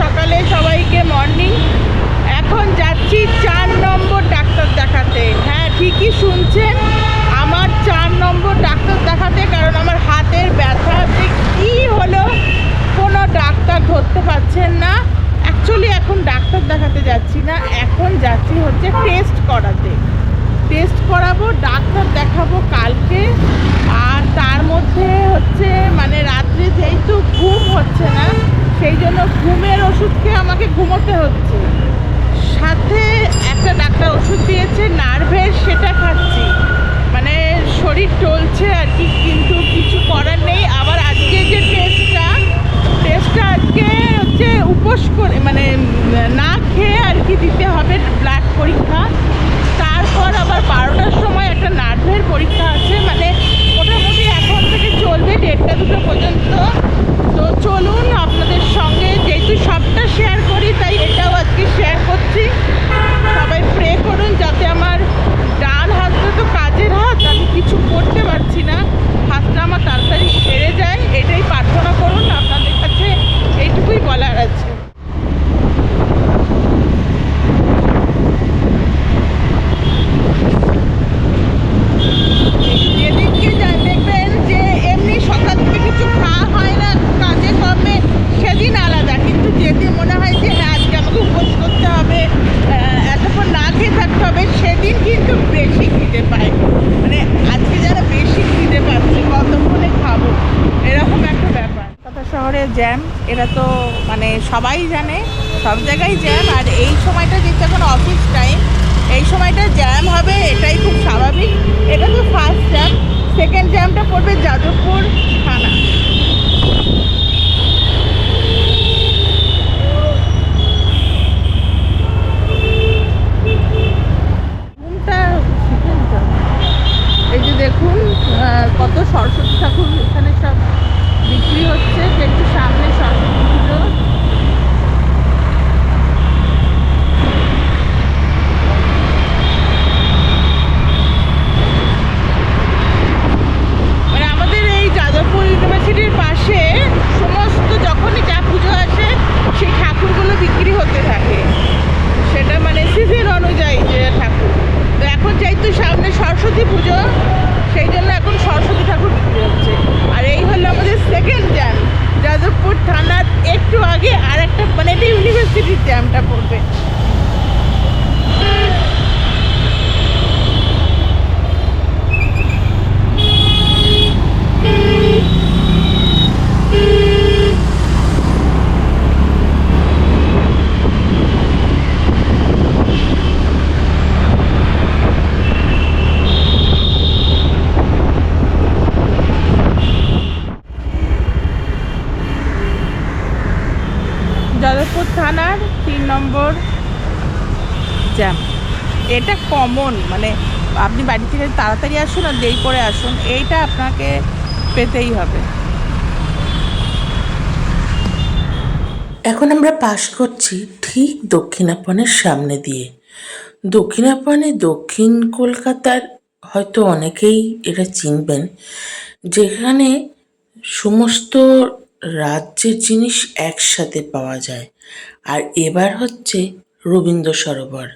সকালে সবাইকে মর্নিং এখন যাচ্ছি চার নম্বর ডাক্তার দেখাতে। হ্যাঁ ঠিকই শুনছেন, আমার চার নম্বর ডাক্তার দেখাতে কারণ আমার হাতের ব্যথা। যে কী হলো? কোনো ডাক্তার ধরতে পারছেন না। অ্যাকচুয়ালি এখন ডাক্তার দেখাতে যাচ্ছি না, এখন যাচ্ছি হচ্ছে টেস্ট করাতে। টেস্ট করাবো, ডাক্তার দেখাবো কালকে। আর তার মধ্যে হচ্ছে মানে রাত্রে যেহেতু ঘুম হচ্ছে না ওষুধ খেয়ে আমাকে ঘুমোতে হচ্ছে। সাথে একটা ডাক্তার ওষুধ দিয়েছে নার্ভের সেটা খাচ্ছি। মানে শরীর টলছে আর কি, কিন্তু কিছু করার নেই। আবার আজকে যে টেস্টটা টেস্টটা আজকে হচ্ছে উপোস করে মানে না খেয়ে আর কি দিতে হবে ব্লাড পরীক্ষা। তারপর আবার বারোটার সময় একটা নার্ভের পরীক্ষা আছে। মানে চলবে দেড়টা দুটো পর্যন্ত। তো চলুন আপনাদের সঙ্গে, যেহেতু সবটা শেয়ার করি, তাই এটাও আজকে শেয়ার করছি সবাই প্রে করুন যাতে আমার ডান হাতটা তো কাজের হাত আমি কিছু করতে পারছি না হাতটা আমার তাড়াতাড়ি সেরে যায় এটাই প্রার্থনা করুন আপনাদের কাছে এইটুকুই বলার আছে যেদিনকে যা দেখবেন যে এমনি সকাল থেকে কিছু খাওয়া হয় না কাজে কর্মে সেদিন আলাদা কিন্তু যেদিন মনে হয় যে হ্যাঁ আজকে আমাকে উপোস করতে হবে আহ, এতক্ষণ না খেয়ে থাকতে হবে সেদিন কিন্তু বেশি খিদে পায়। মানে আজকে যারা বেশি খিদে পাচ্ছে কতক্ষণে খাব, এরকম একটা ব্যাপার। কথা শহরে জ্যাম এরা তো মানে সবাই জানে, সব জায়গায় জ্যাম আর এই সময়টা যেটা এখন অফিস টাইম এই সময়টা জ্যাম হবে, এটাই খুব স্বাভাবিক। এটা তো ফার্স্ট জ্যাম সেকেন্ড জ্যামটা পড়বে যাদবপুর থানা ঘুমটা শিখে নিতে হবে। এই যে দেখুন আহ, কত সরস্বতী ঠাকুর এখানে সব বিক্রি হচ্ছে একটু সামনে সরস্বতী পুজো। অনুযায়ী যে ঠাকুর। তো এখন যেহেতু সামনে সরস্বতী পুজো সেই জন্য এখন সরস্বতী ঠাকুর পুজো হচ্ছে। আর এই হলো আমাদের সেকেন্ড জ্যাম যাদবপুর থানার একটু আগে আর একটা মানে এটা ইউনিভার্সিটির জ্যামটা পড়বে যাদবপুর থানার তিন নম্বর জ্যাম। এটা কমন মানে আপনি বাড়ি থেকে তাড়াতাড়ি আসুন আর দেরি করে আসুন, এইটা আপনাকে পেতেই হবে। এখন আমরা পাশ করছি ঠিক দক্ষিণাপনের সামনে দিয়ে। দক্ষিণাপনে দক্ষিণ কলকাতার হয়তো অনেকেই এটা চিনবেন, যেখানে সমস্ত রাজ্যের জিনিস একসাথে পাওয়া যায়। আর এবার হচ্ছে রবীন্দ্র সরোবর।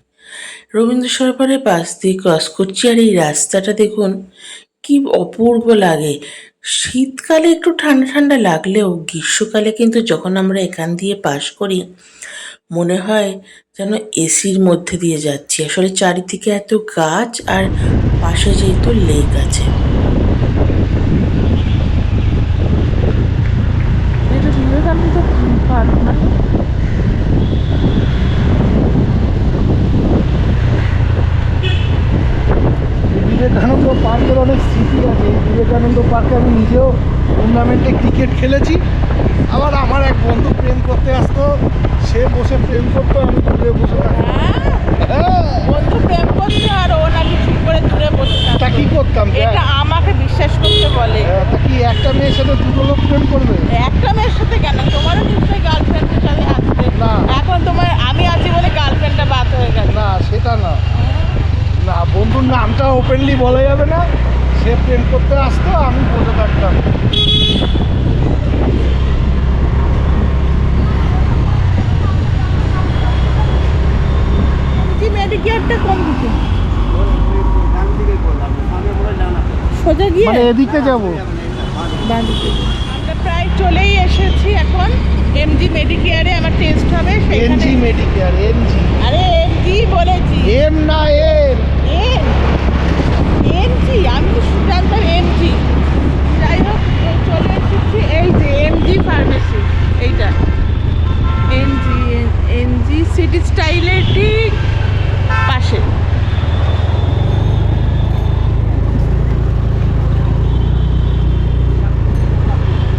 রবীন্দ্র সরোবরের পাশ দিয়ে ক্রস করছি আর এই রাস্তাটা দেখুন, কি অপূর্ব লাগে। শীতকালে একটু ঠান্ডা ঠান্ডা লাগলেও গ্রীষ্মকালে কিন্তু যখন আমরা এখান দিয়ে পাস করি, মনে হয় যেন এসির মধ্যে দিয়ে যাচ্ছি। আসলে চারিদিকে এত গাছ আর পাশে যেহেতু লেক আছে এটা বিবেকানন্দ পার্ক না বিবেকানন্দ পার্কের অনেক স্মৃতি আছে। বিবেকানন্দ পার্কে আমি নিজেও টুর্নামেন্টে ক্রিকেট খেলেছি। আবার আমার এক বন্ধু প্রেম করতে আসতো। সে বসে প্রেম করতো আমি দূরে বসে হ্যাঁ হ্যাঁ, বন্ধু প্রেম আর ও নাকি চুপ করে দূরে বসে তা থাকতো। কি করতাম? এটা আমাকে বিশ্বাস করতে বলে। হ্যাঁ, তা কি একটা মেয়ের সাথে দুটো লোক প্রেম করবে? একটা মেয়ের সাথে কেন? তোমারও নিশ্চয়ই গার্লফ্রেন্ডের সাথে আসবে। না। এখন তোমার আমি আছি বলে গার্লফ্রেন্ডটা বাদ হয়ে গেল না সেটা না। না বন্ধুর নামটা ওপেনলি বলা যাবে না। সে প্রেম করতে আসতো আমি বলে থাকতাম। সোজা গিয়ে মানে এদিকে যাব। প্রায় চলেই এসেছি এখন। মেডিকেয়ারে আমার টেস্ট হবে আরে বলেছি। এম না এ ফার্মেসি এইটা। এনজি এনজি সিটি স্টাইলের ঠিক পাশে।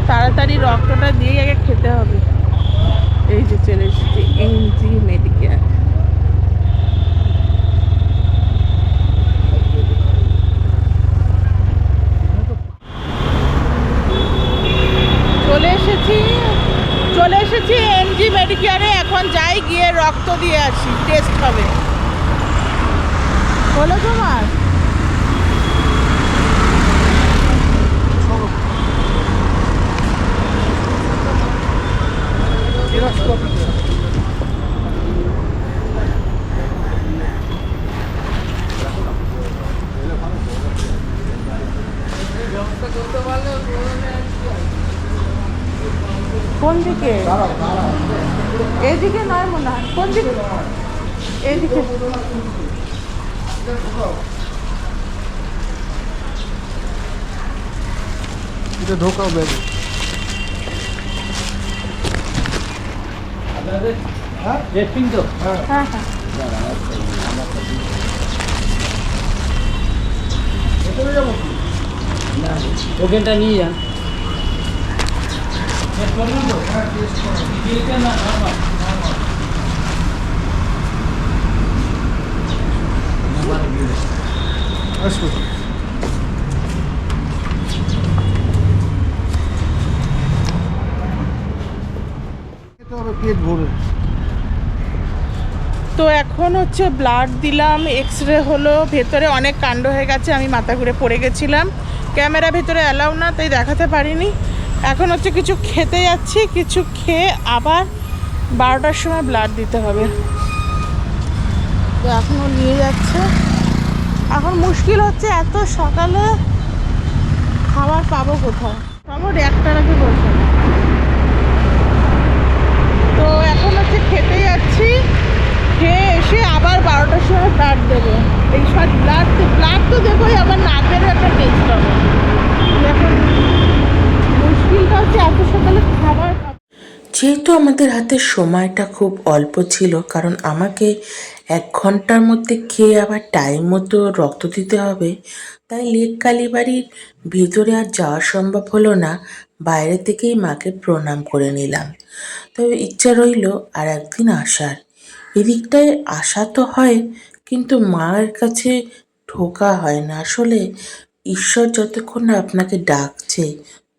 তাড়াতাড়ি রক্তটা দিয়ে আগে খেতে হবে। এই যে চলে এসেছি এনজি মেডিকেয়ার চলে এসেছি এম এমজি মেডিকেয়ারে এখন যাই গিয়ে রক্ত দিয়ে আসি টেস্ট হবে। হলো তোমার। জেরক্স কোন দিকে? এদিকে নয় মনে হয়। কোন দিকে? এদিকে। ঢোকাও ব্যাগে হ্যাঁ? রেস্টিং তো। হ্যাঁ। হ্যাঁ হ্যাঁ। ওখানটা নিয়ে যান হ্যাঁ টেস্ট করো আসো খেতে হবে তো এখন হচ্ছে ব্লাড দিলাম এক্স রে হলো, ভেতরে অনেক কাণ্ড হয়ে গেছে, আমি মাথা ঘুরে পড়ে গেছিলাম। ক্যামেরা ভেতরে অ্যালাউ না, তাই দেখাতে পারিনি। এখন হচ্ছে কিছু খেতে যাচ্ছি, কিছু খেয়ে আবার বারোটার সময় ব্লাড দিতে হবে। তো এখনও নিয়ে যাচ্ছে। এখন মুশকিল হচ্ছে এত সকালে খাবার পাবো কোথাও খবর একটার আগে বলছে না তো এখন হচ্ছে খেতে যাচ্ছি খেয়ে এসে আবার বারোটার সময় ব্লাড দেবো এই সরি ব্লাড ব্লাড তো দেবোই আবার নাকেরও একটা টেস্ট হবে এখন মুশকিলটা হচ্ছে এত সকালে খাবার পাবো যেহেতু আমাদের হাতে সময়টা খুব অল্প ছিল, কারণ আমাকে এক ঘণ্টার মধ্যে খেয়ে আবার টাইম মতো রক্ত দিতে হবে, তাই লেক কালীবাড়ির ভিতরে আর যাওয়া সম্ভব হলো না। বাইরে থেকেই মাকে প্রণাম করে নিলাম। তবে ইচ্ছা রইল আর একদিন আসার। এদিকটায় আসা তো হয়, কিন্তু মায়ের কাছে ঢোকা হয় না। আসলে ঈশ্বর যতক্ষণ না আপনাকে ডাকছে,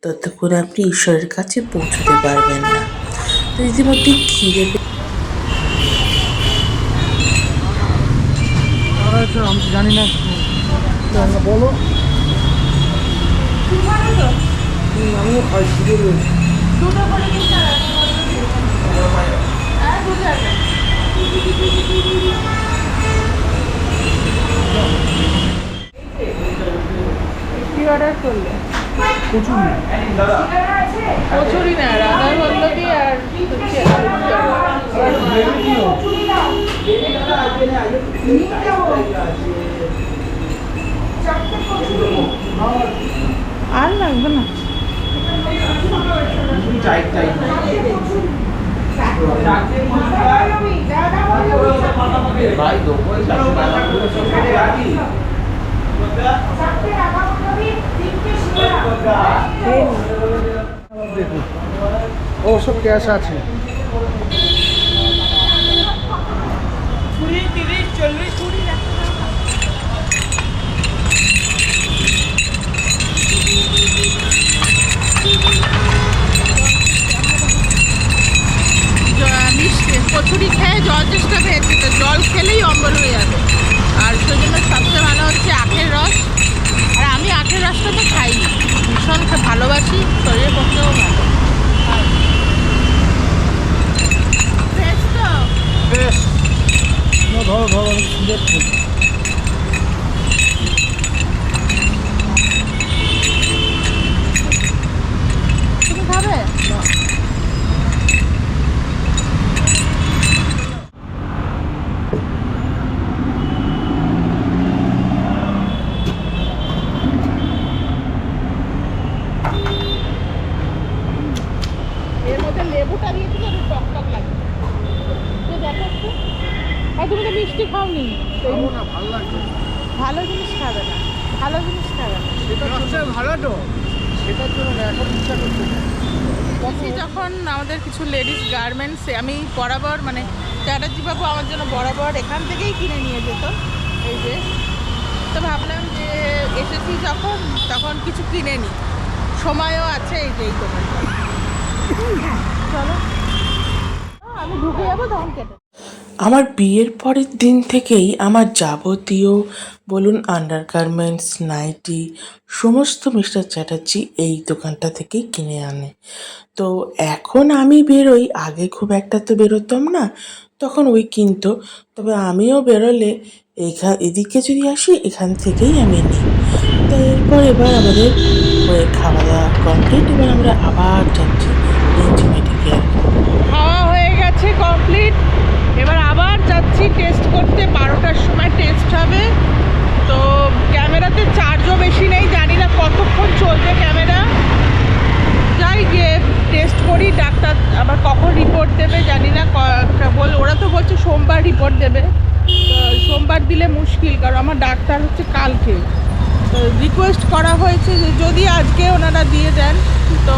ততক্ষণ আপনি ঈশ্বরের কাছে পৌঁছতে পারবেন না। তো ইতিমধ্যে খিদে জানি না বলো আমিও খাই খিদে কি অর্ডার করলে? প্রচুর কচুরি না রাধা বল্লভী আর। আর লাগবে না দেখুন ও সব ক্যাশ আছে কচুরি খেয়ে জল চেষ্টা পেয়েছি তো জল খেলেই অম্বল হয়ে যাবে। আর সেই জন্য সবচেয়ে ভালো হচ্ছে আখের রস। আর আমি আখের রসটা তো খাই ভীষণ ভালোবাসি শরীরের পক্ষেও ভালো। ভগবান সুন্দর ফুল লেবুটা দিয়েছিল টক টক লাগে। তো দেখো আর তুমি তো মিষ্টি খাওনি। ভালো জিনিস খাবে না ভালো জিনিস খাবে না। সেটা ভালো তো। সেটার জন্য না, এখন ইচ্ছা করছে বলছি যখন আমাদের কিছু লেডিস গার্মেন্টসে আমি বরাবর মানে চ্যাটার্জি বাবু আমার জন্য বরাবর এখান থেকেই কিনে নিয়ে যেত। এই যে তো ভাবলাম যে এসেছি যখন তখন কিছু কিনে নি। সময়ও আছে এই যে এই দোকানটা চলো। আমি ঢুকে যাব তখন কেটে আমার বিয়ের পরের দিন থেকেই আমার যাবতীয় বলুন আন্ডার গার্মেন্টস নাইটি সমস্ত মিস্টার চ্যাটার্জি এই দোকানটা থেকেই কিনে আনে। তো এখন আমি বেরোই, আগে খুব একটা তো বেরোতাম না, তখন ওই কিনতো, তবে আমিও বেরোলে এইখান এদিকে যদি আসি, এখান থেকেই আমি নিই। তো এরপর এবার আমাদের খাওয়া দাওয়া কমপ্লিট এবার আমরা আবার যাচ্ছি মেডিকেল খাওয়া হয়ে গেছে কমপ্লিট এবার যাচ্ছি টেস্ট করতে বারোটার সময় টেস্ট হবে। তো ক্যামেরাতে চার্জও বেশি নেই, জানি না কতক্ষণ চলবে ক্যামেরা। যাই গিয়ে টেস্ট করি, ডাক্তার আবার কখন রিপোর্ট দেবে জানি না বল ওরা তো বলছে সোমবার রিপোর্ট দেবে। সোমবার দিলে মুশকিল, কারণ আমার ডাক্তার হচ্ছে কালকে। তো রিকোয়েস্ট করা হয়েছে যদি আজকে ওনারা দিয়ে দেন, তো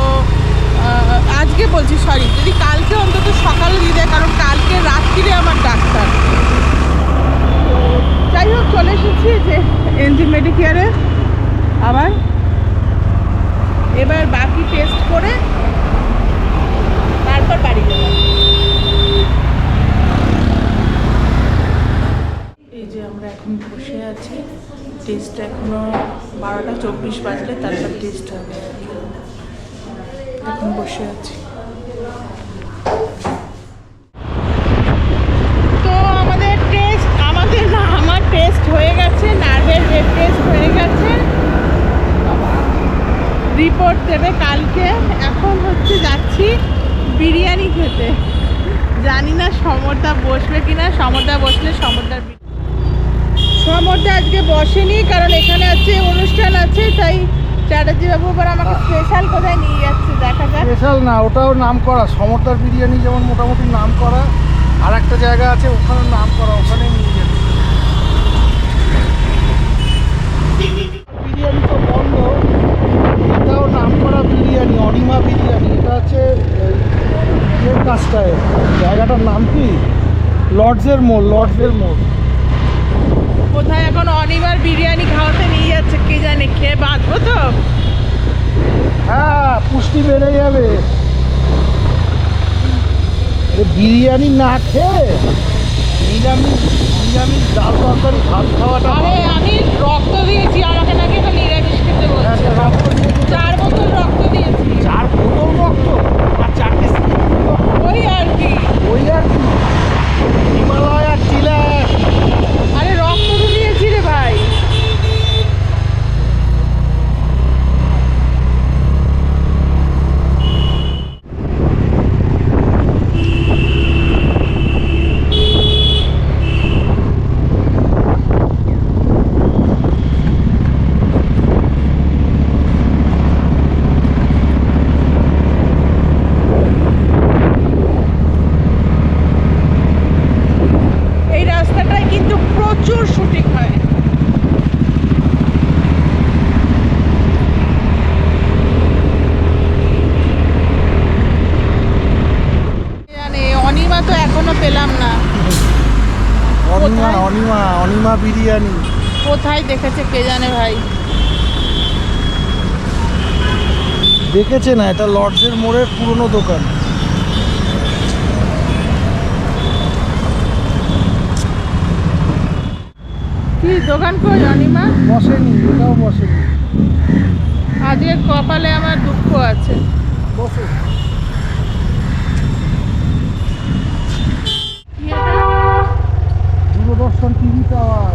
আজকে বলছি সরি যদি কালকে অন্তত সকালে দিয়ে দেয়, কারণ কালকে রাত্রিরে আমার ডাক্তার। যাই হোক, চলে এসেছি যে এনজি মেডিকেয়ারে আবার। এবার বাকি টেস্ট করে তারপর বাড়ি যাব। এই যে আমরা এখন বসে আছি টেস্ট এখনও বারোটা চব্বিশ বাজলে তারপর টেস্ট হবে। এখন বসে আছি। তো আমাদের টেস্ট আমাদের না, আমার টেস্ট হয়ে গেছে নার্ভের টেস্ট হয়ে গেছে। রিপোর্ট দেবে কালকে। এখন হচ্ছে যাচ্ছি বিরিয়ানি খেতে। জানি না সমরদা বসবে কিনা, সমরদা বসলে সমরদার সমরদা আজকে বসেনি, কারণ এখানে আছে, অনুষ্ঠান আছে, তাই চ্যাটার্জি বাবু আবার আমাকে স্পেশাল কোথায় নিয়ে যাচ্ছে দেখা যাক। স্পেশাল না ওটাও নাম করা। সমর্দার বিরিয়ানি যেমন মোটামুটি নাম করা আর একটা জায়গা আছে ওখানে নাম করা ওখানে নিয়ে যাবে বিরিয়ানি তো বন্ধ। এটাও নাম করা বিরিয়ানি অনিমা বিরিয়ানি। এটা এই কাজটায়। জায়গাটার নাম কি? লর্ডসের মোড় লর্ডসের মোড়। কোথায় এখন অনিবার বিরিয়ানি খাওয়াতে নিয়ে যাচ্ছে কে জানে খেয়ে বাঁচবো তো? হ্যাঁ পুষ্টি বেড়ে যাবে। এ বিরিয়ানি না খেয়ে নিরামিষ নিরামিষ ডাল তরকারি ভাত খাওয়াটা আরে আমি রক্ত দিয়েছি আমাকে নাকি এটা নিরামিষ খেতে হ্যাঁ, বলছে। রক্ত চার বোতল রক্ত দিয়েছি। চার বোতল রক্ত? আর চারটে ওই আর কি। ওই আর কি। হিমালয় আর চিলাস আরে রক্ত তো দিয়েছি রে ভাই এই রাস্তাটায় কিন্তু প্রচুর শুটিং হয় জানে অনিমা তো এখনও পেলাম না অনিমা কোথায়? অনিমা অনিমা বিরিয়ানি কোথায় দেখেছে কে জানে ভাই। দেখেছে না এটা লর্ডসের মোড়ের পুরনো দোকান। কি দোকান কই অনিমা? বসেনি এটাও বসেনি। আজকে কপালে আমার দুঃখ আছে। বসে? দূরদর্শন টিভি টাওয়ার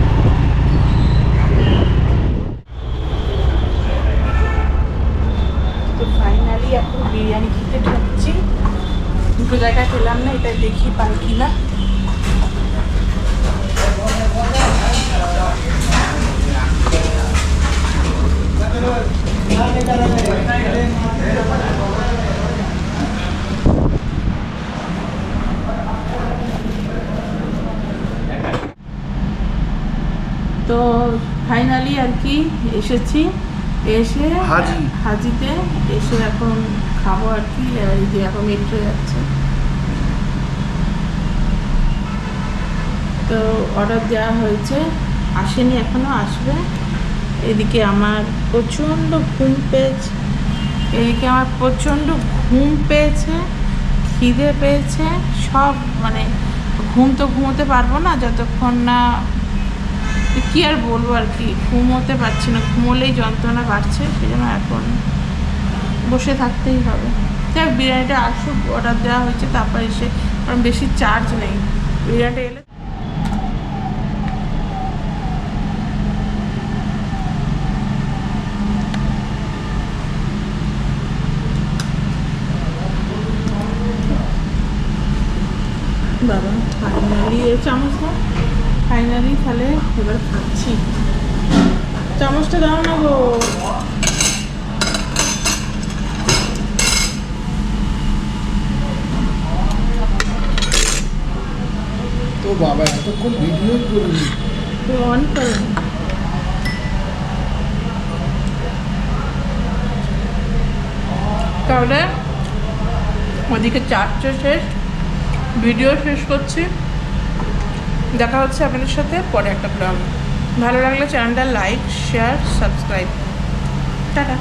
তো ফাইনালি এখন বিরিয়ানি খেতে ঢুকছি। দুটো জায়গায় পেলাম না, এটা দেখি পাই কিনা। তো ফাইনালি আর কি এসেছি। এসে হাজি। হাজিতে এসে এখন খাব আর কি এই যে এখন মেট্রো যাচ্ছে। তো অর্ডার দেওয়া হয়েছে আসেনি এখনও আসবে। এদিকে আমার প্রচণ্ড ঘুম পেয়েছে। এদিকে আমার প্রচণ্ড ঘুম পেয়েছে খিদে পেয়েছে সব মানে ঘুম তো ঘুমোতে পারব না যতক্ষণ না কি আর বলব আর কি? ঘুমোতে পারছি না, ঘুমোলেই যন্ত্রণা বাড়ছে সেই জন্য এখন বসে থাকতেই হবে। যাক, বিরিয়ানিটা আসুক অর্ডার দেওয়া হয়েছে, তারপর এসে কারণ বেশি চার্জ নেই। বিরিয়ানিটা এলে বাবা ফাইনালি এ চামচ ফাইনালি তাহলে এবার খাচ্ছি। চামচটা দাও না গো। তো বাবা এতক্ষণ ভিডিও করিনি। তো অন করো। তাহলে ওদিকে চারটে শেষ ভিডিও শেষ করছি। দেখা হচ্ছে আপনাদের সাথে পরে একটা ব্লগ ভালো লাগলে চ্যানেলটা লাইক শেয়ার সাবস্ক্রাইব টাটা।